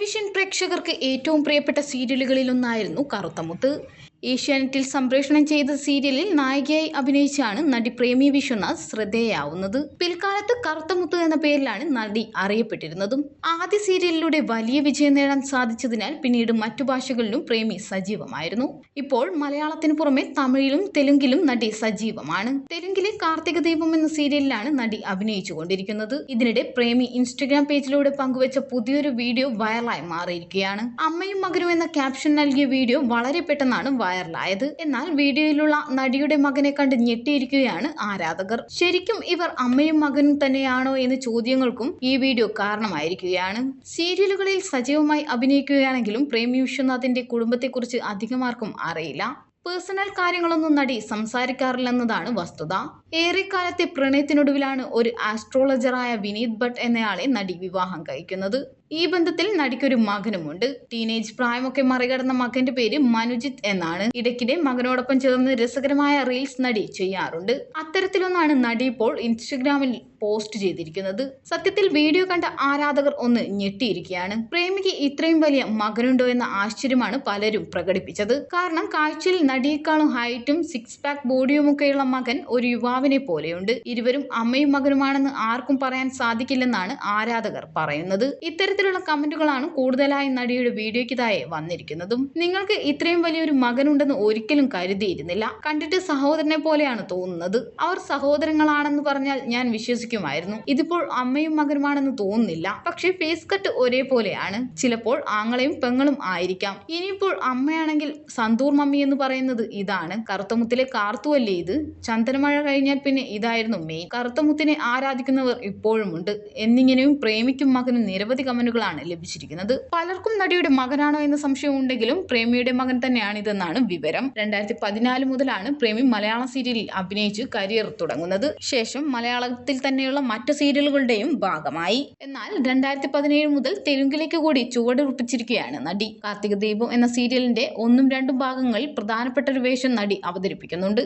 Television പ്രേക്ഷകർക്ക് ഏറ്റവും പ്രിയപ്പെട്ട സീരിയലുകളിലൊന്നായിരുന്നു കറുത്തമുത്ത് ഏഷ്യാനെറ്റിൽ സംപ്രേഷണം ചെയ്ത സീരിയലിൽ നായികയായി അഭിനയിച്ചാണ് നടി പ്രേമി വിശ്വനാഥ് ശ്രദ്ധേയാവുന്നത്. പിൽക്കാലത്ത് കറുത്തമുത്ത് എന്ന പേരിലാണ് നടി അറിയപ്പെട്ടിരുന്നതും. ആദ്യ സീരിയലിലൂടെ വലിയ വിജയം നേടാൻ സാധിച്ചതിനാൽ പിന്നീട് മറ്റു ഭാഷകളിലും പ്രേമി സജീവമായിരുന്നു. ഇപ്പോൾ മലയാളത്തിന് പുറമെ തമിഴിലും തെലുങ്കിലും നടി സജീവമാണ്. തെലുങ്കിലെ കാർത്തിക ദീപം എന്ന സീരിയലിലാണ് നടി അഭിനയിച്ചുകൊണ്ടിരിക്കുന്നത്. ഇതിനിടെ പ്രേമി ഇൻസ്റ്റഗ്രാം പേജിലൂടെ പങ്കുവച്ച പുതിയൊരു വീഡിയോ വൈറലായി മാറിയിരിക്കുകയാണ്. അമ്മയും മകനും എന്ന ക്യാപ്ഷൻ നൽകിയ വീഡിയോ വളരെ പെട്ടെന്നാണ് വൈറലായത് എന്നാൽ വീഡിയോയിലുള്ള നടിയുടെ മകനെ കണ്ട് ഞെട്ടിയിരിക്കുകയാണ് ആരാധകർ. ശരിക്കും ഇവർ അമ്മയും മകനും തന്നെയാണോ എന്ന ചോദ്യങ്ങൾക്കും ഈ വീഡിയോ കാരണമായിരിക്കുകയാണ്. സീരിയലുകളിൽ സജീവമായി അഭിനയിക്കുകയാണെങ്കിലും പ്രേം വിശ്വനാഥിന്റെ കുടുംബത്തെക്കുറിച്ച് അധികമാർക്കും അറിയില്ല. പേഴ്സണൽ കാര്യങ്ങളൊന്നും നടി സംസാരിക്കാറില്ലെന്നതാണ് വസ്തുത. ഏറെക്കാലത്തെ പ്രണയത്തിനൊടുവിലാണ് ഒരു ആസ്ട്രോളജറായ വിനീത് ഭട്ട് എന്നയാളെ നടി വിവാഹം കഴിക്കുന്നത്. ഈ ബന്ധത്തിൽ നടിക്കൊരു മകനുമുണ്ട്. ടീനേജ് പ്രായമൊക്കെ മറികടന്ന മകന്റെ പേര് മനുജിത് എന്നാണ്. ഇടയ്ക്കിടെ മകനോടൊപ്പം ചേർന്ന് രസകരമായ റീൽസ് നടി ചെയ്യാറുണ്ട്. അത്തരത്തിലൊന്നാണ് നടി ഇപ്പോൾ ഇൻസ്റ്റഗ്രാമിൽ പോസ്റ്റ് ചെയ്തിരിക്കുന്നത്. സത്യത്തിൽ വീഡിയോ കണ്ട ആരാധകർ ഒന്ന് ഞെട്ടിയിരിക്കുകയാണ്. പ്രേമിക്ക് ഇത്രയും വലിയ മകനുണ്ടോ എന്ന ആശ്ചര്യമാണ് പലരും പ്രകടിപ്പിച്ചത്. കാരണം കാഴ്ചയിൽ നടിയേക്കാളും ഹൈറ്റും സിക്സ് പാക്ക് ബോഡിയുമൊക്കെയുള്ള മകൻ ഒരു യുവാവിനെ പോലെയുണ്ട്. ഇരുവരും അമ്മയും മകനുമാണെന്ന് ആർക്കും പറയാൻ സാധിക്കില്ലെന്നാണ് ആരാധകർ പറയുന്നത്. ഇത്തരത്തിലുള്ള കമന്റുകളാണ് കൂടുതലായി നടിയുടെ വീഡിയോയ്ക്ക് താഴെ വന്നിരിക്കുന്നതും. നിങ്ങൾക്ക് ഇത്രയും വലിയൊരു മകനുണ്ടെന്ന് ഒരിക്കലും കരുതിയിരുന്നില്ല. കണ്ടിട്ട് സഹോദരനെ പോലെയാണ് തോന്നുന്നത്. അവർ സഹോദരങ്ങളാണെന്ന് പറഞ്ഞാൽ ഞാൻ വിശ്വസിക്കുമായിരുന്നു. ഇതിപ്പോൾ അമ്മയും മകനുമാണെന്ന് തോന്നുന്നില്ല. പക്ഷേ ഫേസ് കട്ട് ഒരേപോലെയാണ്. ചിലപ്പോൾ ആങ്ങളെയും പെങ്ങളും ആയിരിക്കാം. ഇനിയിപ്പോൾ അമ്മയാണെങ്കിൽ സന്തൂർ മമ്മി എന്ന് പറയുന്നത് ഇതാണ്. കറുത്തമുത്തിലെ കാർത്തുവല്ലേ ഇത്? ചന്ദനമഴ കഴിഞ്ഞാൽ പിന്നെ ഇതായിരുന്നു മെയിൻ. കറുത്തമുത്തിനെ ആരാധിക്കുന്നവർ ഇപ്പോഴുമുണ്ട്. എന്നിങ്ങനെയും പ്രേമിക്കും മകനും നിരവധി കമന്റുകളാണ് ലഭിച്ചിരിക്കുന്നത്. പലർക്കും നടിയുടെ മകനാണോ എന്ന സംശയം ഉണ്ടെങ്കിലും പ്രേമിയുടെ മകൻ തന്നെയാണ് ഇതെന്നാണ് വിവരം. രണ്ടായിരത്തി പതിനാല് മുതലാണ് പ്രേമി മലയാള സീരിയലിൽ അഭിനയിച്ച് കരിയർ തുടങ്ങുന്നത്. ശേഷം മലയാളത്തിൽ തന്നെയുള്ള മറ്റു സീരിയലുകളുടെയും ഭാഗമായി. എന്നാൽ രണ്ടായിരത്തി പതിനേഴ് മുതൽ തെലുങ്കിലേക്ക് കൂടി ചുവടുറപ്പിച്ചിരിക്കുകയാണ് നടി. കാർത്തിക ദീപം എന്ന സീരിയലിന്റെ ഒന്നും രണ്ടും ഭാഗങ്ങളിൽ പ്രധാനപ്പെട്ട ഒരു വേഷം നടി അവതരിപ്പിക്കുന്നുണ്ട്.